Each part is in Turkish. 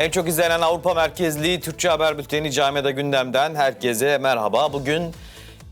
En çok izlenen Avrupa merkezli Türkçe haber bülteni Camiada Gündem'den herkese merhaba. Bugün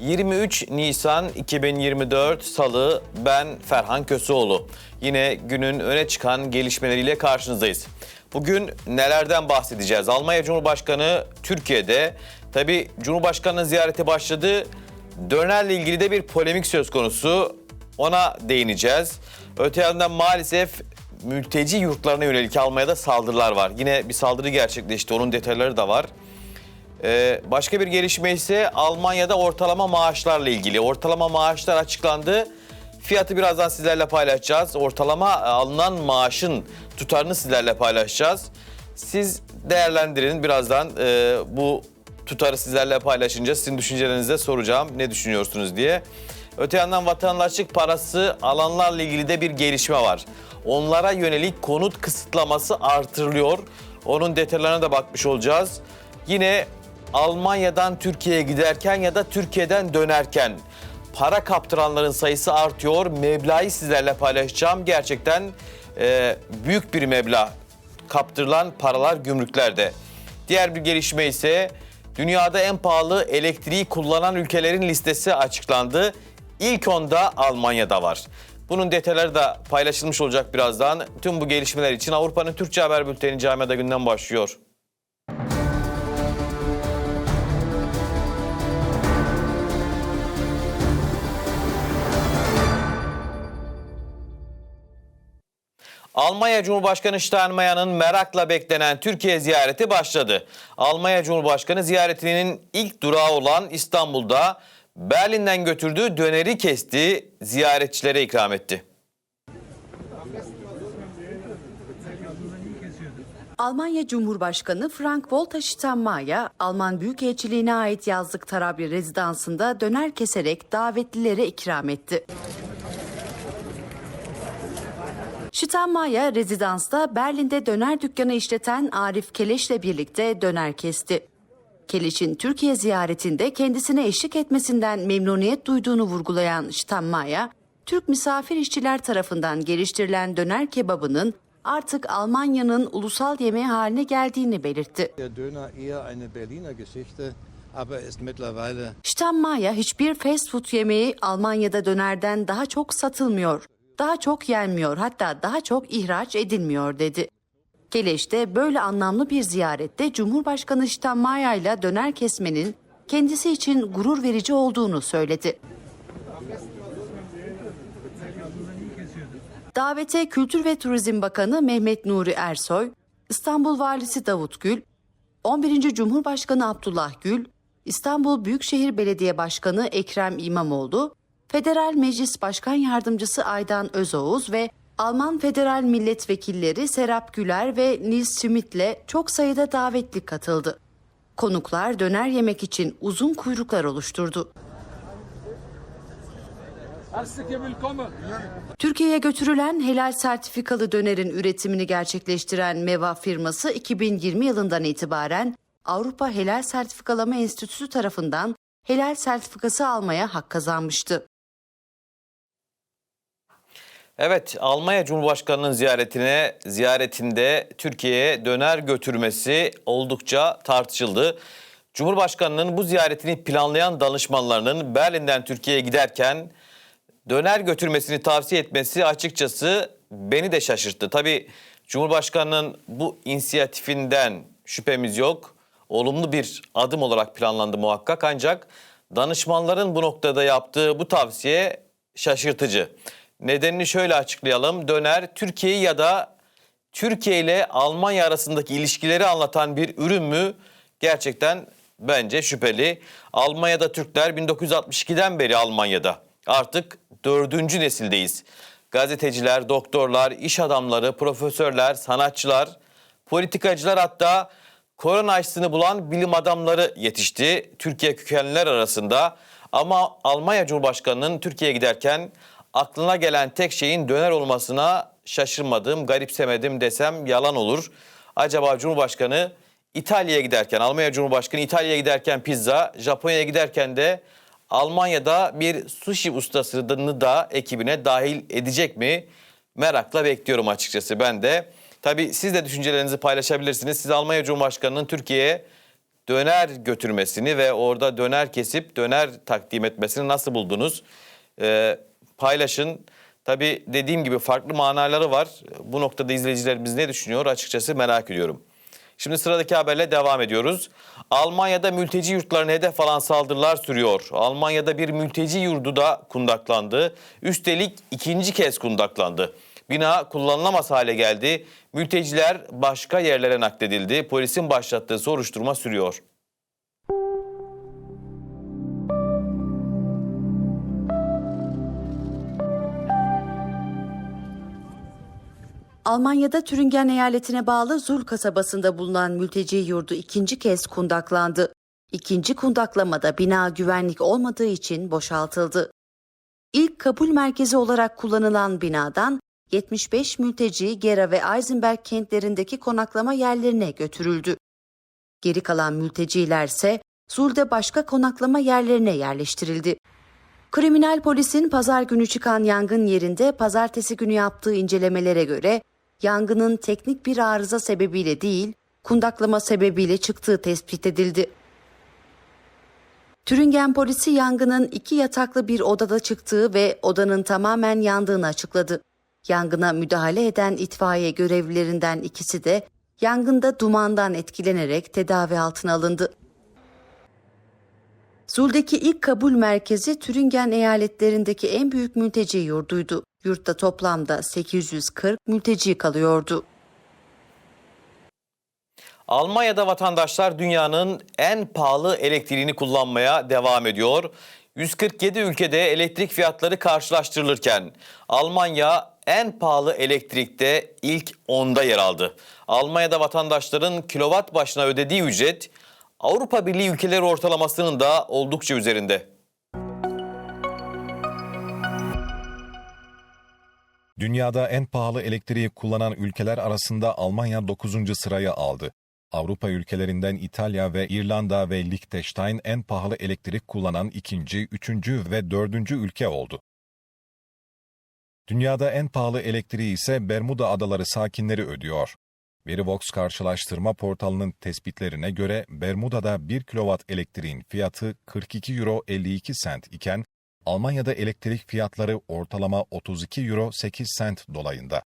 23 Nisan 2024 Salı ben Ferhan Köseoğlu. Yine günün öne çıkan gelişmeleriyle karşınızdayız. Bugün nelerden bahsedeceğiz? Almanya Cumhurbaşkanı Türkiye'de. Tabi Cumhurbaşkanı'nın ziyareti başladı. Dönerle ilgili de bir polemik söz konusu. Ona değineceğiz. Öte yandan maalesef mülteci yurtlarına yönelik Almanya'da saldırılar var. Yine bir saldırı gerçekleşti. Onun detayları da var. Ee, başka bir gelişme ise Almanya'da ortalama maaşlarla ilgili. Ortalama maaşlar açıklandı. Fiyatı birazdan sizlerle paylaşacağız. Ortalama e, alınan maaşın tutarını sizlerle paylaşacağız. Siz değerlendirin birazdan e, bu tutarı sizlerle paylaşınca sizin düşüncelerinizi soracağım. Ne düşünüyorsunuz diye. Öte yandan vatandaşlık parası alanlarla ilgili de bir gelişme var. Onlara yönelik konut kısıtlaması artırılıyor. Onun detaylarına da bakmış olacağız. Yine Almanya'dan Türkiye'ye giderken ya da Türkiye'den dönerken para kaptıranların sayısı artıyor. Meblağı sizlerle paylaşacağım. Gerçekten e, büyük bir meblağ kaptırılan paralar gümrüklerde. Diğer bir gelişme ise dünyada en pahalı elektriği kullanan ülkelerin listesi açıklandı. İlk onda Almanya'da var. Bunun detayları da paylaşılmış olacak birazdan. Tüm bu gelişmeler için Avrupa'nın Türkçe Haber Bülteni Camiada Günden başlıyor. Almanya Cumhurbaşkanı Steinmeier'ın merakla beklenen Türkiye ziyareti başladı. Almanya Cumhurbaşkanı ziyaretinin ilk durağı olan İstanbul'da Berlin'den götürdüğü döneri kesti, ziyaretçilere ikram etti. Almanya Cumhurbaşkanı Frank-Walter Steinmeier, Alman Büyükelçiliğine ait yazlık Tarabya rezidansında döner keserek davetlilere ikram etti. Steinmeier rezidansta Berlin'de döner dükkanı işleten Arif Keleş'le birlikte döner kesti. Keleş'in Türkiye ziyaretinde kendisine eşlik etmesinden memnuniyet duyduğunu vurgulayan Steinmeier, Türk misafir işçiler tarafından geliştirilen döner kebabının artık Almanya'nın ulusal yemeği haline geldiğini belirtti. Steinmeier hiçbir fast food yemeği Almanya'da dönerden daha çok satılmıyor, daha çok yenmiyor hatta daha çok ihraç edilmiyor dedi. Keleş'te böyle anlamlı bir ziyarette Cumhurbaşkanı Steinmeier ile döner kesmenin kendisi için gurur verici olduğunu söyledi. Davete Kültür ve Turizm Bakanı Mehmet Nuri Ersoy, İstanbul Valisi Davut Gül, 11. Cumhurbaşkanı Abdullah Gül, İstanbul Büyükşehir Belediye Başkanı Ekrem İmamoğlu, Federal Meclis Başkan Yardımcısı Aydan Özoğuz ve Alman Federal Milletvekilleri Serap Güler ve Nils Schmidt'le çok sayıda davetli katıldı. Konuklar döner yemek için uzun kuyruklar oluşturdu. Türkiye'ye götürülen helal sertifikalı dönerin üretimini gerçekleştiren Meva firması 2020 yılından itibaren Avrupa Helal Sertifikalama Enstitüsü tarafından helal sertifikası almaya hak kazanmıştı. Evet, Almanya Cumhurbaşkanı'nın ziyaretine ziyaretinde Türkiye'ye döner götürmesi oldukça tartışıldı. Cumhurbaşkanının bu ziyaretini planlayan danışmanlarının Berlin'den Türkiye'ye giderken döner götürmesini tavsiye etmesi açıkçası beni de şaşırttı. Tabii Cumhurbaşkanının bu inisiyatifinden şüphemiz yok. Olumlu bir adım olarak planlandı muhakkak ancak danışmanların bu noktada yaptığı bu tavsiye şaşırtıcı. Nedenini şöyle açıklayalım. Döner Türkiye ya da Türkiye ile Almanya arasındaki ilişkileri anlatan bir ürün mü? Gerçekten bence şüpheli. Almanya'da Türkler 1962'den beri Almanya'da. Artık dördüncü nesildeyiz. Gazeteciler, doktorlar, iş adamları, profesörler, sanatçılar, politikacılar hatta korona aşısını bulan bilim adamları yetişti Türkiye kökenliler arasında. Ama Almanya Cumhurbaşkanı'nın Türkiye'ye giderken aklına gelen tek şeyin döner olmasına şaşırmadım, garipsemedim desem yalan olur. Acaba Cumhurbaşkanı İtalya'ya giderken, Almanya Cumhurbaşkanı İtalya'ya giderken pizza, Japonya'ya giderken de Almanya'da bir sushi ustasını da ekibine dahil edecek mi? Merakla bekliyorum açıkçası ben de. Tabii siz de düşüncelerinizi paylaşabilirsiniz. Siz Almanya Cumhurbaşkanı'nın Türkiye'ye döner götürmesini ve orada döner kesip döner takdim etmesini nasıl buldunuz? Ee, paylaşın. Tabii dediğim gibi farklı manaları var. Bu noktada izleyicilerimiz ne düşünüyor açıkçası merak ediyorum. Şimdi sıradaki haberle devam ediyoruz. Almanya'da mülteci yurtlarına hedef alan saldırılar sürüyor. Almanya'da bir mülteci yurdu da kundaklandı. Üstelik ikinci kez kundaklandı. Bina kullanılamaz hale geldi. Mülteciler başka yerlere nakledildi. Polisin başlattığı soruşturma sürüyor. Almanya'da Türingen eyaletine bağlı Zul kasabasında bulunan mülteci yurdu ikinci kez kundaklandı. İkinci kundaklamada bina güvenlik olmadığı için boşaltıldı. İlk kabul merkezi olarak kullanılan binadan 75 mülteci Gera ve Eisenberg kentlerindeki konaklama yerlerine götürüldü. Geri kalan mülteciler ise Zul'de başka konaklama yerlerine yerleştirildi. Kriminal polisin pazar günü çıkan yangın yerinde pazartesi günü yaptığı incelemelere göre yangının teknik bir arıza sebebiyle değil, kundaklama sebebiyle çıktığı tespit edildi. Türingen polisi yangının iki yataklı bir odada çıktığı ve odanın tamamen yandığını açıkladı. Yangına müdahale eden itfaiye görevlilerinden ikisi de yangında dumandan etkilenerek tedavi altına alındı. Zul'deki ilk kabul merkezi Türingen eyaletlerindeki en büyük mülteci yurduydu. Yurtta toplamda 840 mülteci kalıyordu. Almanya'da vatandaşlar dünyanın en pahalı elektriğini kullanmaya devam ediyor. 147 ülkede elektrik fiyatları karşılaştırılırken Almanya en pahalı elektrikte ilk 10'da yer aldı. Almanya'da vatandaşların kilowatt başına ödediği ücret Avrupa Birliği ülkeleri ortalamasının da oldukça üzerinde. Dünyada en pahalı elektriği kullanan ülkeler arasında Almanya 9. sırayı aldı. Avrupa ülkelerinden İtalya ve İrlanda ve Liechtenstein en pahalı elektrik kullanan ikinci, üçüncü ve dördüncü ülke oldu. Dünyada en pahalı elektriği ise Bermuda Adaları sakinleri ödüyor. Verivox karşılaştırma portalının tespitlerine göre Bermuda'da 1 kilowatt elektriğin fiyatı 42 euro 52 sent iken Almanya'da elektrik fiyatları ortalama 32 euro 8 sent dolayında.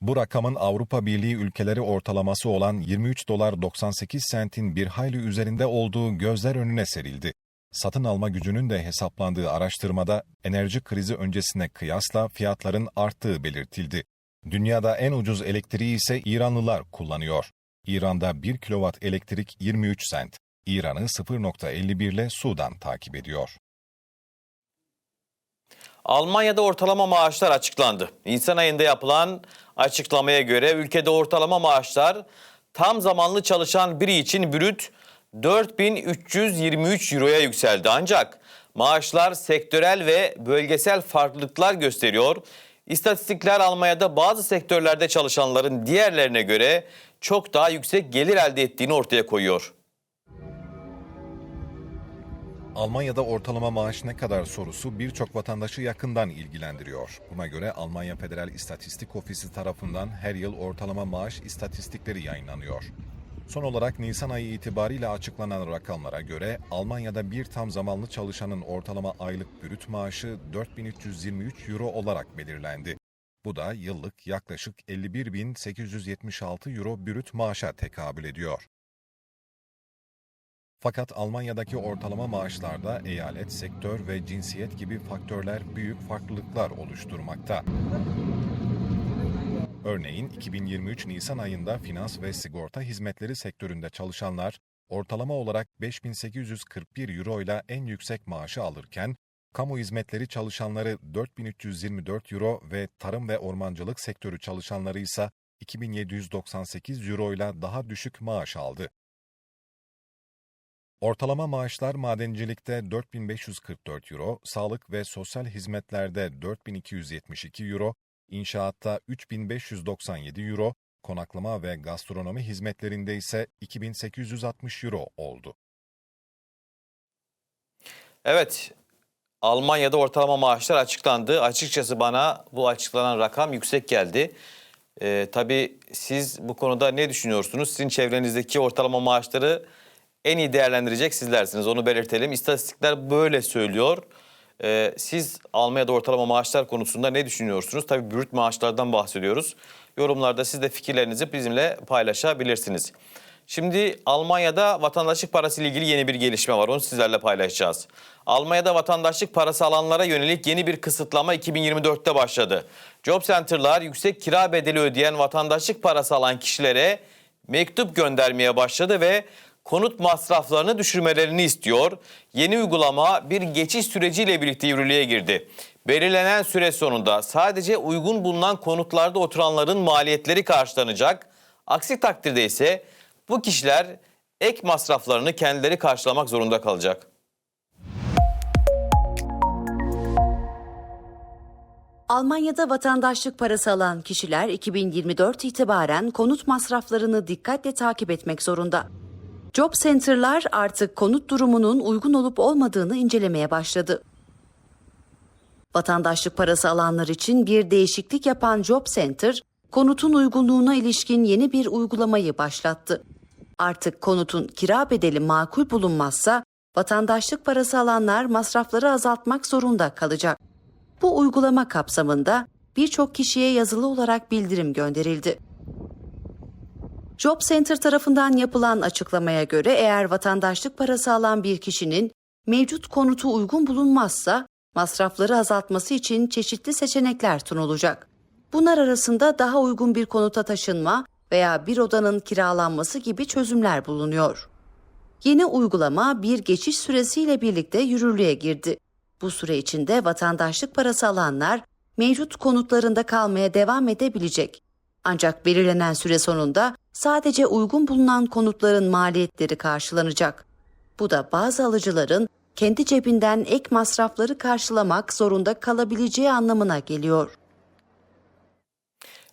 Bu rakamın Avrupa Birliği ülkeleri ortalaması olan 23 dolar 98 sentin bir hayli üzerinde olduğu gözler önüne serildi. Satın alma gücünün de hesaplandığı araştırmada enerji krizi öncesine kıyasla fiyatların arttığı belirtildi. Dünyada en ucuz elektriği ise İranlılar kullanıyor. İran'da 1 kilowatt elektrik 23 sent. İran'ı 0.51 ile Sudan takip ediyor. Almanya'da ortalama maaşlar açıklandı. Nisan ayında yapılan açıklamaya göre ülkede ortalama maaşlar tam zamanlı çalışan biri için brüt 4323 euroya yükseldi. Ancak maaşlar sektörel ve bölgesel farklılıklar gösteriyor. İstatistikler Almanya'da bazı sektörlerde çalışanların diğerlerine göre çok daha yüksek gelir elde ettiğini ortaya koyuyor. Almanya'da ortalama maaş ne kadar sorusu birçok vatandaşı yakından ilgilendiriyor. Buna göre Almanya Federal İstatistik Ofisi tarafından her yıl ortalama maaş istatistikleri yayınlanıyor. Son olarak Nisan ayı itibariyle açıklanan rakamlara göre Almanya'da bir tam zamanlı çalışanın ortalama aylık brüt maaşı 4323 euro olarak belirlendi. Bu da yıllık yaklaşık 51.876 euro brüt maaşa tekabül ediyor. Fakat Almanya'daki ortalama maaşlarda eyalet, sektör ve cinsiyet gibi faktörler büyük farklılıklar oluşturmakta. Örneğin 2023 Nisan ayında finans ve sigorta hizmetleri sektöründe çalışanlar ortalama olarak 5841 euro ile en yüksek maaşı alırken, kamu hizmetleri çalışanları 4324 euro ve tarım ve ormancılık sektörü çalışanları ise 2798 euro ile daha düşük maaş aldı. Ortalama maaşlar madencilikte 4544 euro, sağlık ve sosyal hizmetlerde 4272 euro, inşaatta 3597 euro, konaklama ve gastronomi hizmetlerinde ise 2860 euro oldu. Evet, Almanya'da ortalama maaşlar açıklandı. Açıkçası bana bu açıklanan rakam yüksek geldi. Ee, tabii siz bu konuda ne düşünüyorsunuz? Sizin çevrenizdeki ortalama maaşları en iyi değerlendirecek sizlersiniz. Onu belirtelim. İstatistikler böyle söylüyor. Ee, siz Almanya'da ortalama maaşlar konusunda ne düşünüyorsunuz? Tabii brüt maaşlardan bahsediyoruz. Yorumlarda siz de fikirlerinizi bizimle paylaşabilirsiniz. Şimdi Almanya'da vatandaşlık parası ile ilgili yeni bir gelişme var. Onu sizlerle paylaşacağız. Almanya'da vatandaşlık parası alanlara yönelik yeni bir kısıtlama 2024'te başladı. Job Center'lar yüksek kira bedeli ödeyen vatandaşlık parası alan kişilere mektup göndermeye başladı ve konut masraflarını düşürmelerini istiyor. Yeni uygulama bir geçiş süreciyle birlikte yürürlüğe girdi. Belirlenen süre sonunda sadece uygun bulunan konutlarda oturanların maliyetleri karşılanacak. Aksi takdirde ise bu kişiler ek masraflarını kendileri karşılamak zorunda kalacak. Almanya'da vatandaşlık parası alan kişiler 2024 itibaren konut masraflarını dikkatle takip etmek zorunda. Job Center'lar artık konut durumunun uygun olup olmadığını incelemeye başladı. Vatandaşlık parası alanlar için bir değişiklik yapan Job Center, konutun uygunluğuna ilişkin yeni bir uygulamayı başlattı. Artık konutun kira bedeli makul bulunmazsa vatandaşlık parası alanlar masrafları azaltmak zorunda kalacak. Bu uygulama kapsamında birçok kişiye yazılı olarak bildirim gönderildi. Job Center tarafından yapılan açıklamaya göre eğer vatandaşlık parası alan bir kişinin mevcut konutu uygun bulunmazsa masrafları azaltması için çeşitli seçenekler sunulacak. Bunlar arasında daha uygun bir konuta taşınma veya bir odanın kiralanması gibi çözümler bulunuyor. Yeni uygulama bir geçiş süresiyle birlikte yürürlüğe girdi. Bu süre içinde vatandaşlık parası alanlar mevcut konutlarında kalmaya devam edebilecek. Ancak belirlenen süre sonunda sadece uygun bulunan konutların maliyetleri karşılanacak. Bu da bazı alıcıların kendi cebinden ek masrafları karşılamak zorunda kalabileceği anlamına geliyor.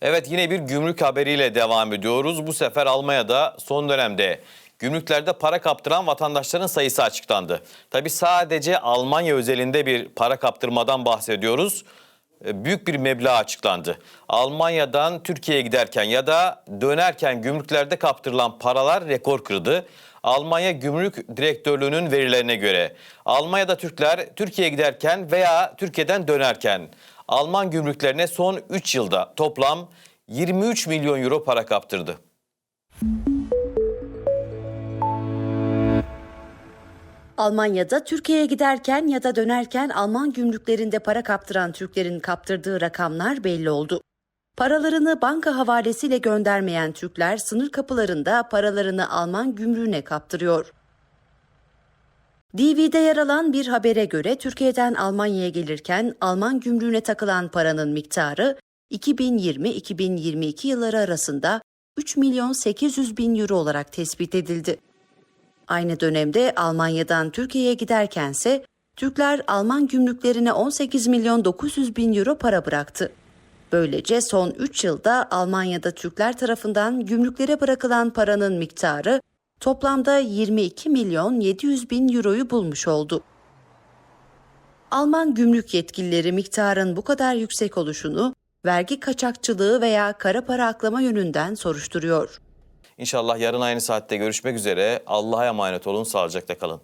Evet yine bir gümrük haberiyle devam ediyoruz. Bu sefer Almanya'da son dönemde gümrüklerde para kaptıran vatandaşların sayısı açıklandı. Tabi sadece Almanya özelinde bir para kaptırmadan bahsediyoruz. E, Büyük bir meblağ açıklandı. Almanya'dan Türkiye'ye giderken ya da dönerken gümrüklerde kaptırılan paralar rekor kırdı. Almanya Gümrük Direktörlüğü'nün verilerine göre Almanya'da Türkler Türkiye'ye giderken veya Türkiye'den dönerken Alman gümrüklerine son 3 yılda toplam 23 milyon euro para kaptırdı. Almanya'da Türkiye'ye giderken ya da dönerken Alman gümrüklerinde para kaptıran Türklerin kaptırdığı rakamlar belli oldu. Paralarını banka havalesiyle göndermeyen Türkler sınır kapılarında paralarını Alman gümrüğüne kaptırıyor. DV'de yer alan bir habere göre Türkiye'den Almanya'ya gelirken Alman gümrüğüne takılan paranın miktarı 2020-2022 yılları arasında 3 milyon 800 bin euro olarak tespit edildi. Aynı dönemde Almanya'dan Türkiye'ye giderkense Türkler Alman gümrüklerine 18 milyon 900 bin euro para bıraktı. Böylece son 3 yılda Almanya'da Türkler tarafından gümrüklere bırakılan paranın miktarı toplamda 22 milyon 700 bin euroyu bulmuş oldu. Alman gümrük yetkilileri miktarın bu kadar yüksek oluşunu vergi kaçakçılığı veya kara para aklama yönünden soruşturuyor. İnşallah yarın aynı saatte görüşmek üzere. Allah'a emanet olun, sağlıcakla kalın.